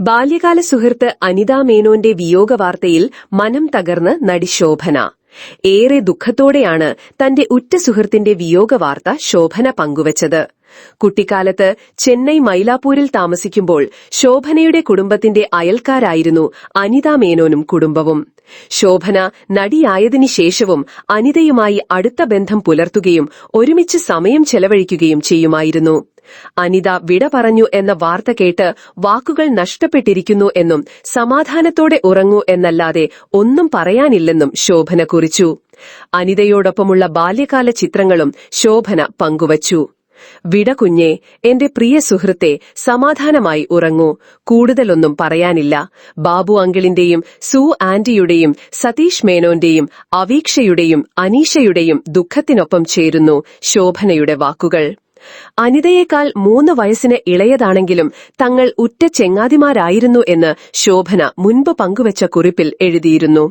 ബാല്യകാല സുഹൃത്ത് അനിതാ മേനോന്റെ വിയോഗ വാർത്തയിൽ മനം തകർന്ന് നടി ശോഭന. ഏറെ ദുഃഖത്തോടെയാണ് തന്റെ ഉറ്റ സുഹൃത്തിന്റെ വിയോഗ വാർത്ത ശോഭന പങ്കുവച്ചത്. കുട്ടിക്കാലത്ത് ചെന്നൈ മൈലാപ്പൂരിൽ താമസിക്കുമ്പോൾ ശോഭനയുടെ കുടുംബത്തിന്റെ അയൽക്കാരായിരുന്നു അനിതാ മേനോനും കുടുംബവും. ശോഭന നടിയായതിനു ശേഷവും അനിതയുമായി അടുത്ത ബന്ധം പുലർത്തുകയും ഒരുമിച്ച് സമയം ചെലവഴിക്കുകയും ചെയ്യുമായിരുന്നു. അനിത വിട പറഞ്ഞു എന്ന വാർത്ത കേട്ട് വാക്കുകൾ നഷ്ടപ്പെട്ടിരിക്കുന്നു എന്നും സമാധാനത്തോടെ ഉറങ്ങൂ എന്നല്ലാതെ ഒന്നും പറയാനില്ലെന്നും ശോഭന കുറിച്ചു. അനിതയോടൊപ്പമുള്ള ബാല്യകാല ചിത്രങ്ങളും ശോഭന പങ്കുവച്ചു. വിട കുഞ്ഞെ എന്റെ പ്രിയ സുഹൃത്തെ സമാധാനമായി ഉറങ്ങൂ. കൂടുതലൊന്നും പറയാനില്ല. ബാബു അങ്കിളിന്റെയും സു ആന്റിയുടെയും സതീഷ് മേനോന്റെയും അവീക്ഷയുടെയും അനീഷയുടെയും ദുഃഖത്തിനൊപ്പം ചേരുന്നു ശോഭനയുടെ വാക്കുകൾ. അനിതയേക്കാൾ മൂന്ന് വയസ്സിന് ഇളയതാണെങ്കിലും തങ്ങൾ ഉറ്റ ചെങ്ങാതിമാരായിരുന്നു എന്ന് ശോഭന മുൻപ് പങ്കുവച്ച കുറിപ്പിൽ എഴുതിയിരുന്നു.